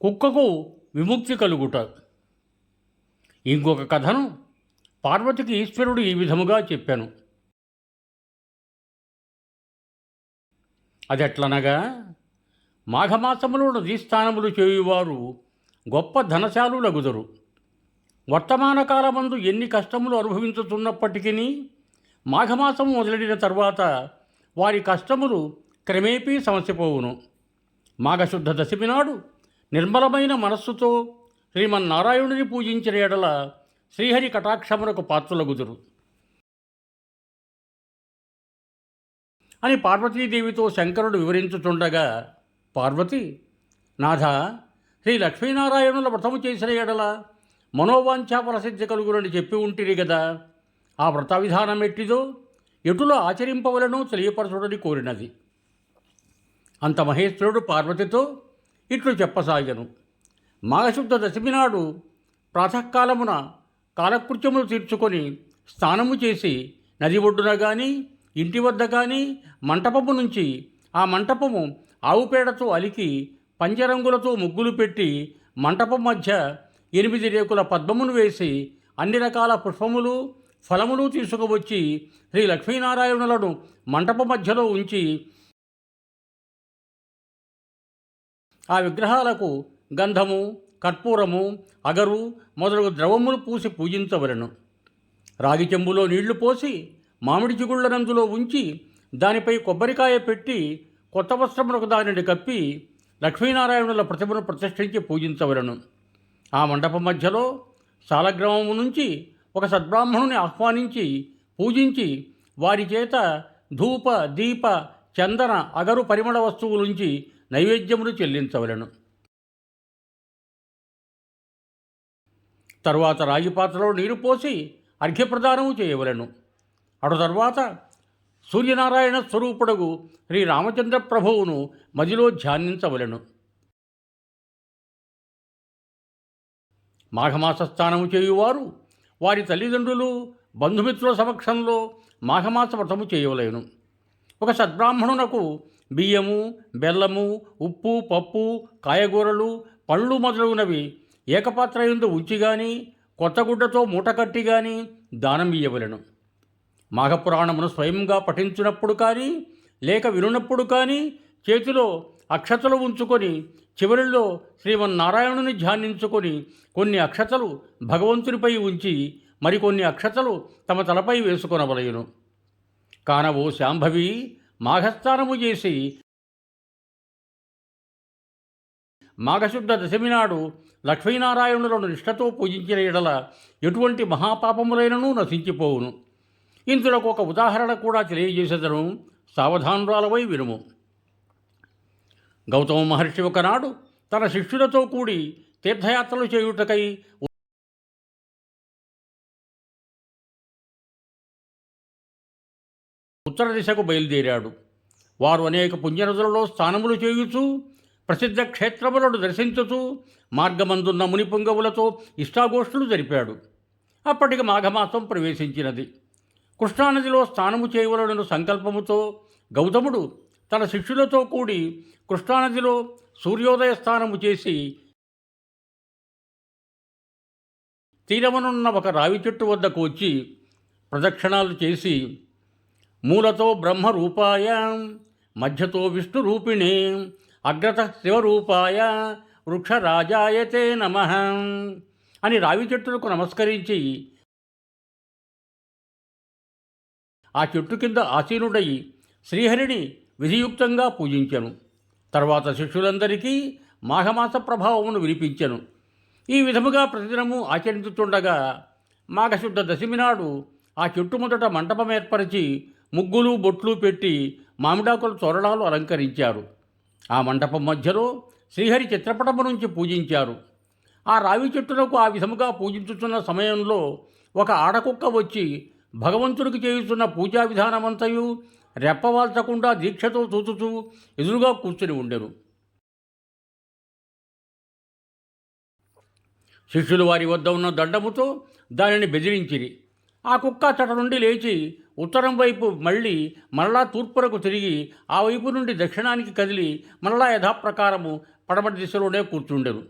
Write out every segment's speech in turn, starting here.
కుక్కకు విముక్తి కలుగుట. ఇంకొక కథను పార్వతికి ఈశ్వరుడు ఈ విధముగా చెప్పాను. అదెట్లనగా మాఘమాసములో నదీస్థానములు చేయువారు గొప్ప ధనశాలు లగుదరు వర్తమాన కాలమందు ఎన్ని కష్టములు అనుభవించుతున్నప్పటికీ మాఘమాసము మొదలడిన తర్వాత వారి కష్టములు క్రమేపీ సమస్యపోవును మాఘశుద్ధ దశమి నాడు నిర్మలమైన మనస్సుతో శ్రీమన్నారాయణుని పూజించిన ఎడల శ్రీహరి కటాక్షమునకు పాత్రులగుదురు. అని పార్వతీదేవితో శంకరుడు వివరించుతుండగా పార్వతి నాథ శ్రీ లక్ష్మీనారాయణుల వ్రతము చేసిన ఎడల మనోవాంఛా ప్రసిద్ధి కలుగునని చెప్పి ఉంటిరి కదా ఆ వ్రత విధానం ఎట్టిదో ఎటులో ఆచరింపవలనో తెలియపరచుడని కోరినది. అంత మహేశ్వరుడు పార్వతితో ఇట్లు చెప్పసాగను. మాఘశుద్ధ దశమి నాడు ప్రాతకాలమున కాలకృత్యములు తీర్చుకొని స్నానము చేసి నది ఒడ్డున కానీ ఇంటి వద్ద కానీ మంటపము నుంచి ఆ మంటపము ఆవుపేడతో అలికి పంచరంగులతో ముగ్గులు పెట్టి మంటపం మధ్య ఎనిమిది రేకుల పద్మమును వేసి అన్ని రకాల పుష్పములు ఫలములు తీసుకువచ్చి శ్రీ లక్ష్మీనారాయణులను మంటప మధ్యలో ఉంచి ఆ విగ్రహాలకు గంధము కర్పూరము అగరు మొదలగు ద్రవములు పూసి పూజించవలను. రాగి చెంబులో నీళ్ళు పోసి మామిడి చిగుళ్ళ నందులో ఉంచి దానిపై కొబ్బరికాయ పెట్టి కొత్త వస్త్రములకు దానిని కప్పి లక్ష్మీనారాయణుల ప్రతిమను ప్రతిష్ఠించి పూజించవలను. ఆ మండపం మధ్యలో సాలగ్రామము నుంచి ఒక సద్బ్రాహ్మణుని ఆహ్వానించి పూజించి వారి చేత ధూప దీప చందన అగరు పరిమళ వస్తువులుంచి నైవేద్యమును చెల్లించవలను. తరువాత రాగి పాత్రలో నీరు పోసి అర్ఘ్యప్రదానము చేయవలను. అటు తరువాత సూర్యనారాయణ స్వరూపుడగు శ్రీ రామచంద్ర ప్రభువును మదిలో ధ్యానించవలను. మాఘమాస స్నానము చేయువారు వారి తల్లిదండ్రులు బంధుమిత్రుల సమక్షంలో మాఘమాస వ్రతము చేయవలేను. ఒక సద్బ్రాహ్మణునకు బియ్యము బెల్లము ఉప్పు పప్పు కాయగూరలు పళ్ళు మొదలగునవి. ఏకపాత్ర ఎందు ఉంచి గాని కొత్త గుడ్డతో మూట కట్టి గాని దానం ఇయ్యవలను. మాఘపురాణమును స్వయంగా పఠించినప్పుడు కానీ లేక వినునప్పుడు కానీ చేతిలో అక్షతలు ఉంచుకొని చివరిలో శ్రీమన్నారాయణుని ధ్యానించుకొని కొన్ని అక్షతలు భగవంతునిపై ఉంచి మరికొన్ని అక్షతలు తమ తలపై వేసుకొనవలయును. కానవో శాంభవి మాఘస్నానము చేసి మాఘశుద్ధ దశమి నాడు లక్ష్మీనారాయణులను నిష్ఠతో పూజించిన ఎడల ఎటువంటి మహాపాపములైనను నశించిపోవును. ఇందులకు ఒక ఉదాహరణ కూడా తెలియజేసేదను సావధానురాలవై వినుము. గౌతమ మహర్షి ఒకనాడు తన శిష్యులతో కూడి తీర్థయాత్రలు చేయుటకై ఉత్తర దిశకు బయలుదేరాడు. వారు అనేక పుణ్యనదులలో స్థానములు చేయుచు ప్రసిద్ధ క్షేత్రములను దర్శించుచు మార్గమందున్న మునిపుంగవులతో ఇష్టాగోష్ఠులు జరిపాడు. అప్పటికి మాఘమాసం ప్రవేశించినది. కృష్ణానదిలో స్నానము చేయవలన సంకల్పముతో గౌతముడు తన శిష్యులతో కూడి కృష్ణానదిలో సూర్యోదయ స్నానము చేసి తీరమనున్న ఒక రావి చెట్టు వద్దకు వచ్చి ప్రదక్షిణాలు చేసి మూలతో బ్రహ్మరూపాయ మధ్యతో విష్ణురూపిణి అగ్రత శివరూపాయ వృక్షరాజాయతే నమ అని రావి చెట్టులకు నమస్కరించి ఆ చెట్టు కింద ఆసీనుడై శ్రీహరిని విధియుక్తంగా పూజించెను. తర్వాత శిష్యులందరికీ మాఘమాస ప్రభావమును వినిపించెను. ఈ విధముగా ప్రతిదినము ఆచరించుతుండగా మాఘశుద్ధ దశమి నాడు ఆ చెట్టు మొదట మంటపం ఏర్పరిచి ముగ్గులు బొట్లు పెట్టి మామిడాకుల తోరణాలు అలంకరించారు. ఆ మంటపం మధ్యలో శ్రీహరి చిత్రపటము నుంచి పూజించారు. ఆ రావి చెట్టునకు ఆ విధముగా పూజించుతున్న సమయంలో ఒక ఆడకుక్క వచ్చి భగవంతుడికి చేయుతున్న పూజా విధానమంతయు రెప్పవాల్చకుండా దీక్షతో చూచుతూ ఎదురుగా కూర్చుని ఉండెను. శిష్యులు వారి వద్ద ఉన్న దండముతో దానిని బెదిరించిరి. ఆ కుక్క చట నుండి లేచి ఉత్తరం వైపు మళ్ళీ మరలా తూర్పురకు తిరిగి ఆ వైపు నుండి దక్షిణానికి కదిలి మరలా యథాప్రకారము పడమటి దిశలోనే కూర్చుండెను.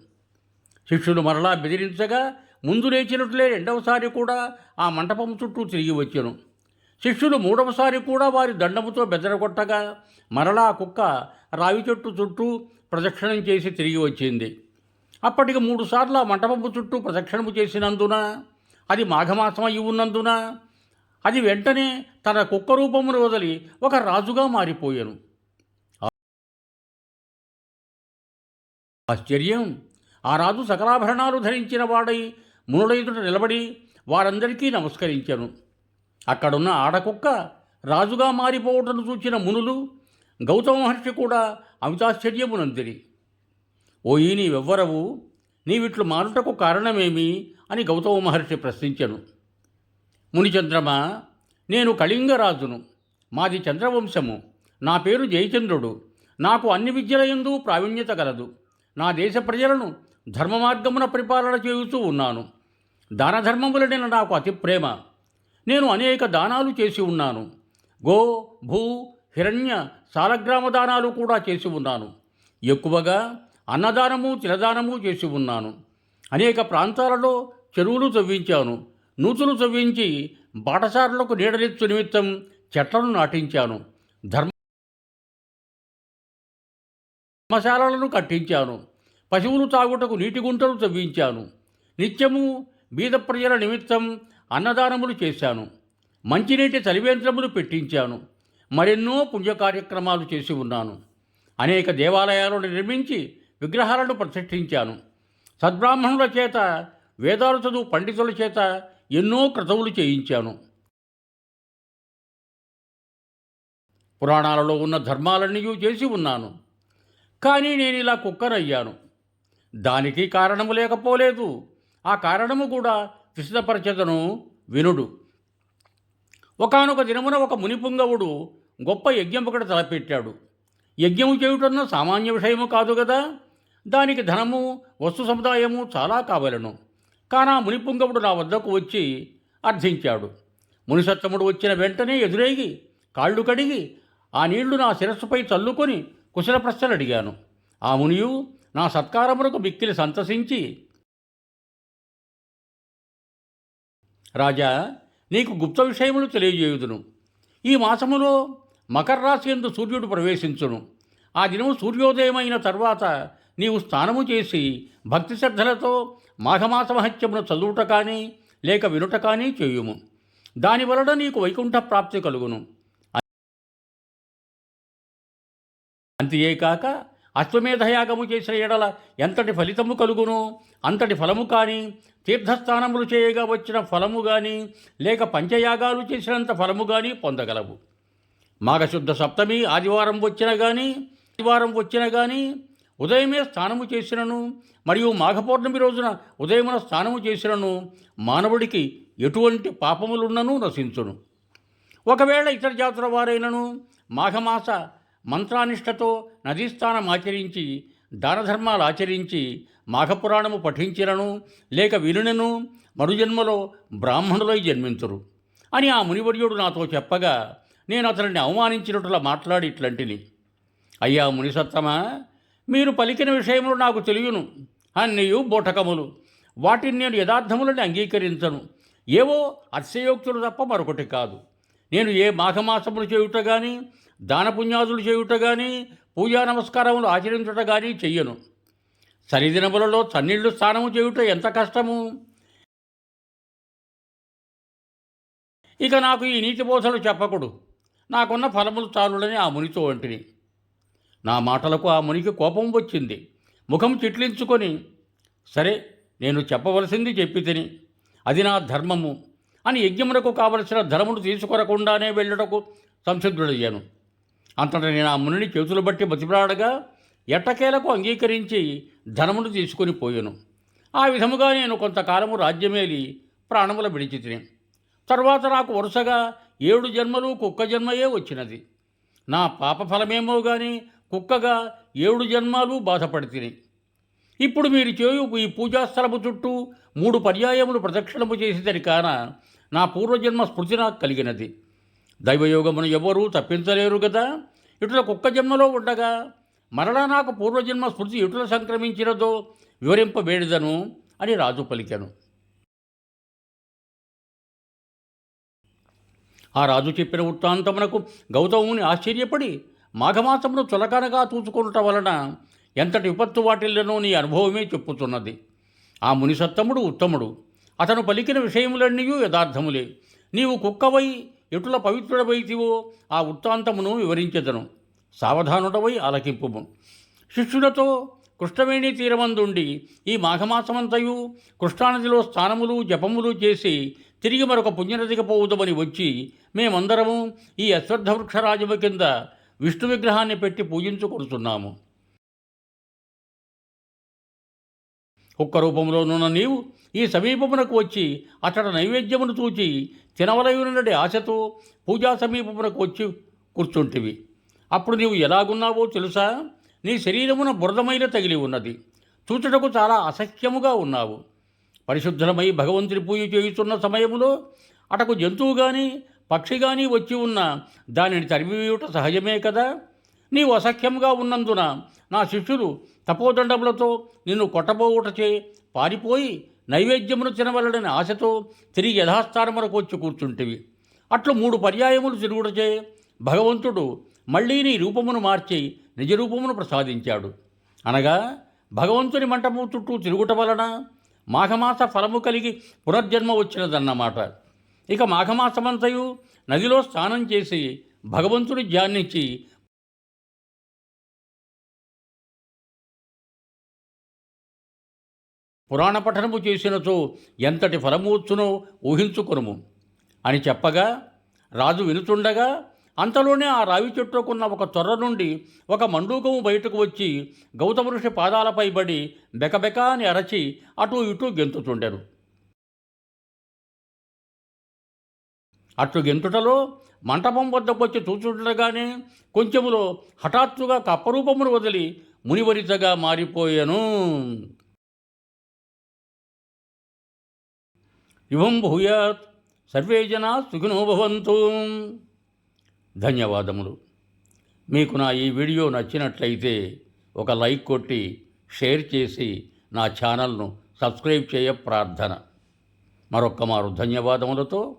శిష్యులు మరలా బెదిరించగా ముందు లేచినట్లే రెండవసారి కూడా ఆ మంటపం చుట్టూ తిరిగి వచ్చాను. శిష్యులు మూడవసారి కూడా వారి దండముతో బెదరగొట్టగా మరలా కుక్క రావి చెట్టు చుట్టూ ప్రదక్షిణం చేసి తిరిగి వచ్చింది. అప్పటికి మూడుసార్లు ఆ మంటపము చుట్టూ ప్రదక్షిణము చేసినందున అది మాఘమాసం అయి ఉన్నందున అది వెంటనే తన కుక్క రూపమును వదిలి ఒక రాజుగా మారిపోయాను. ఆశ్చర్యం! ఆ రాజు సకలాభరణాలు ధరించిన వాడై మునుడైదుట నిలబడి వారందరికీ నమస్కరించాను. అక్కడున్న ఆడకుక్క రాజుగా మారిపోవటను చూచిన మునులు గౌతమ మహర్షి కూడా అమితాశ్చర్యమునందిరి. ఓయీ నీవెవ్వరవు? నీవిట్లు మారుటకు కారణమేమి? అని గౌతమ మహర్షి ప్రశ్నించను. మునిచంద్రమ నేను కళింగరాజును. మాది చంద్రవంశము. నా పేరు జయచంద్రుడు. నాకు అన్ని విద్యలయందు ప్రావీణ్యత గలదు. నా దేశ ప్రజలను ధర్మ మార్గమున పరిపాలన చేయుతూ ఉన్నాను. దాన ధర్మములనే నాకు అతి ప్రేమ. నేను అనేక దానాలు చేసి ఉన్నాను. గో భూ హిరణ్య సాలగ్రామ దానాలు కూడా చేసి ఉన్నాను. ఎక్కువగా అన్నదానము తిలదానము చేసి ఉన్నాను. అనేక ప్రాంతాలలో చెరువులు తవ్వించాను. నూతులు చవ్వించి బాటసారులకు నీడనిచ్చు నిమిత్తం చెట్లను నాటించాను. ధర్మ ధర్మశాలలను కట్టించాను. పశువులు తాగుటకు నీటి గుంటలు తవ్వించాను నిత్యము బీద ప్రజల నిమిత్తం అన్నదానములు చేశాను. మంచినీటి చలివేంద్రములు పెట్టించాను. మరెన్నో పుణ్య కార్యక్రమాలు చేసి ఉన్నాను. అనేక దేవాలయాలను నిర్మించి విగ్రహాలను ప్రతిష్ఠించాను. సద్బ్రాహ్మణుల చేత వేదాలు చదువు పండితుల చేత ఎన్నో క్రతువులు చేయించాను. పురాణాలలో ఉన్న ధర్మాలన్నీ చేసి ఉన్నాను. కానీ నేను ఇలా కుక్కరయ్యాను. దానికి కారణము లేకపోలేదు. ఆ కారణము కూడా విశదపరచదను వినుడు. ఒకనొక దినమున ఒక మునిపుంగవుడు గొప్ప యజ్ఞం ఒకటి తలపెట్టాడు. యజ్ఞము చేయుటన్న సామాన్య విషయము కాదు కదా దానికి ధనము వస్తు సముదాయము చాలా కావలను. కానా మునిపుంగవుడు నా వద్దకు వచ్చి అర్థించాడు మునిసత్తముడు వచ్చిన వెంటనే ఎదురేగి కాళ్ళు కడిగి ఆ నీళ్ళు నా శిరస్సుపై చల్లుకొని కుశల ప్రశ్నలు అడిగాను ఆ మునియు నా సత్కారమునకు మిక్కిలి సంతసించి రాజా నీకు గుప్త విషయములు తెలియజేయుదును. ఈ మాసములో మకర రాశి ఎందు సూర్యుడు ప్రవేశించును. ఆ దినము సూర్యోదయమైన తర్వాత నీవు స్నానము చేసి భక్తి శ్రద్ధలతో మాఘమాస మహత్యమును చదువుట కానీ లేక వినుట కానీ చేయుము. దాని వలన నీకు వైకుంఠ ప్రాప్తి కలుగును. అంతేకాక అశ్వమేధయాగము చేసిన ఎడల ఎంతటి ఫలితము కలుగును అంతటి ఫలము కానీ తీర్థస్థానములు చేయగా వచ్చిన ఫలము కానీ లేక పంచయాగాలు చేసినంత ఫలము కానీ పొందగలవు. మాఘశుద్ధ సప్తమి ఆదివారం వచ్చిన కానీ ఆదివారం వచ్చిన కానీ ఉదయమే స్నానము చేసినను మరియు మాఘపౌర్ణమి రోజున ఉదయమున స్నానము చేసినను మానవుడికి ఎటువంటి పాపములున్నను నశించును. ఒకవేళ ఇతర జాతుల వారైనను మాఘమాస మంత్రానిష్టతో నదీస్థానం ఆచరించి దానధర్మాలు ఆచరించి మాఘపురాణము పఠించినను లేక వినునను మరుజన్మలో బ్రాహ్మణులై జన్మించరు. అని ఆ మునివర్యుడు నాతో చెప్పగా నేను అతనిని అవమానించినట్లా మాట్లాడి ఇట్లాంటిని అయ్యా మునిసత్తమా మీరు పలికిన విషయములు నాకు తెలియను. అన్నియు బోటకములు. వాటిని నేను యథార్థములని అంగీకరించను. ఏవో అతిశయోక్తులు తప్ప మరొకటి కాదు. నేను ఏ మాఘమాసములు చేయుట కానీ దానపుణ్యాదులు చేయుట కానీ పూజా నమస్కారములు ఆచరించుట కానీ చెయ్యను. సరిదినములలో చన్నీళ్ళు స్నానము చేయుట ఎంత కష్టము? ఇక నాకు ఈ నీతి బోధలు చెప్పకుడు. నాకున్న ఫలములు చాలులని ఆ మునితో వంటిని నా మాటలకు ఆ మునికి కోపం వచ్చింది. ముఖం చిట్లించుకొని సరే నేను చెప్పవలసింది చెప్పి తిని అది నా ధర్మము అని యజ్ఞమునకు కావలసిన ధనమును తీసుకొరకుండానే వెళ్ళుటకు సంసిద్ధుడయ్యాను. అంతట నేను ఆ మునిని చేతులు బట్టి బతిమలాడగా ఎట్టకేలకు అంగీకరించి ధనమును తీసుకొని పోయెను. ఆ విధముగా నేను కొంతకాలము రాజ్యమేలి ప్రాణముల విడిచి తిని తరువాత నాకు వరుసగా ఏడు జన్మలు కుక్క జన్మయే వచ్చినది. నా పాప ఫలమేమో కుక్కగా ఏడు జన్మాలు బాధపడితిని. ఇప్పుడు మీరు చేయు ఈ పూజాస్థలము చుట్టూ మూడు పర్యాయములు ప్రదక్షిణము చేసేదని కాన నా పూర్వజన్మ స్మృతి నాకు కలిగినది. దైవయోగమును ఎవరూ తప్పించలేరు కదా ఇటుల కుక్క జన్మలో ఉండగా మరలా నాకు పూర్వజన్మ స్మృతి ఎటుల సంక్రమించినదో వివరింపబేడిదను అని రాజు పలికెను. ఆ రాజు చెప్పిన వృత్తాంతమునకు గౌతముని ఆశ్చర్యపడి మాఘమాసమును చులకనగా చూచుకొనుట వలన ఎంతటి విపత్తు వాటిల్లను నీ అనుభవమే చెప్పుతున్నది ఆ మునిసత్తముడు ఉత్తముడు. అతను పలికిన విషయములన్నీ యథార్థములే. నీవు కుక్కవై ఎటుల పవిత్రుడవైతివో ఆ వృత్తాంతమును వివరించెదను. సావధానుడవై ఆలకింపుము. శిష్యులతో కృష్ణవేణి తీరమందుండి ఈ మాఘమాసమంతయు కృష్ణానదిలో స్నానములు జపములు చేసి తిరిగి మరొక పుణ్యనదికి పోవుదమని వచ్చి మేమందరము ఈ అశ్వత్థ వృక్షరాజము కింద విష్ణు విగ్రహాన్ని పెట్టి పూజించుకొడుతున్నాము కుక్క రూపంలోనున్న నీవు ఈ సమీపమునకు వచ్చి అతడ నైవేద్యమును చూచి తినవలయునటి ఆశతో పూజా సమీపమునకు వచ్చి కూర్చుంటివి. అప్పుడు నీవు ఎలాగున్నావో తెలుసా? నీ శరీరమున బురదమైన తగిలి ఉన్నది. చూచుటకు చాలా అసహ్యముగా ఉన్నావు. పరిశుద్ధమై భగవంతుని పూజ చేయుచున్న సమయములో అటకు జంతువు కానీ పక్షి కానీ వచ్చి ఉన్న దానిని తరిమివేయుట సహజమే కదా? నీవు అసఖ్యంగా ఉన్నందున నా శిష్యులు తపోదండములతో నిన్ను కొట్టబోవుటచే పారిపోయి నైవేద్యమును తినవలడని ఆశతో తిరిగి యథాస్థానములకు వచ్చి కూర్చుంటివి. అట్లు మూడు పర్యాయములు తిరుగుటచే భగవంతుడు మళ్ళీ నీ రూపమును మార్చి నిజరూపమును ప్రసాదించాడు. అనగా భగవంతుని మంటపు చుట్టూ తిరుగుట వలన మాఘమాస ఫలము కలిగి పునర్జన్మ వచ్చినదన్నమాట. ఇక మాఘమాసమంతయు నదిలో స్నానం చేసి భగవంతుని ధ్యానించి పురాణ పఠనము చేసినచో ఎంతటి ఫలము వచ్చునో ఊహించుకొనుము. అని చెప్పగా రాజు వినుచుండగా అంతలోనే ఆ రావి చెట్టుకున్న ఒక తొర్ర నుండి ఒక మండూకము బయటకు వచ్చి గౌతమ ఋషి పాదాలపై పడి బెకబెక అని అరచి అటు ఇటు గెంతుచుండెను. అట్లు గెంతుటలో మంటపం వద్దకు వచ్చి చూచుండగానే కొంచెములో హఠాత్తుగా కప్పరూపమును వదిలి మునివరితగా మారిపోయాను. ఇవం భూయాత్ సర్వే జనా సుఖినో ధన్యవాదములు. మీకు నా ఈ వీడియో నచ్చినట్లయితే ఒక లైక్ కొట్టి షేర్ చేసి నా ఛానల్ను సబ్స్క్రైబ్ చేయ ప్రార్థన. మరొక్క మారు ధన్యవాదములతో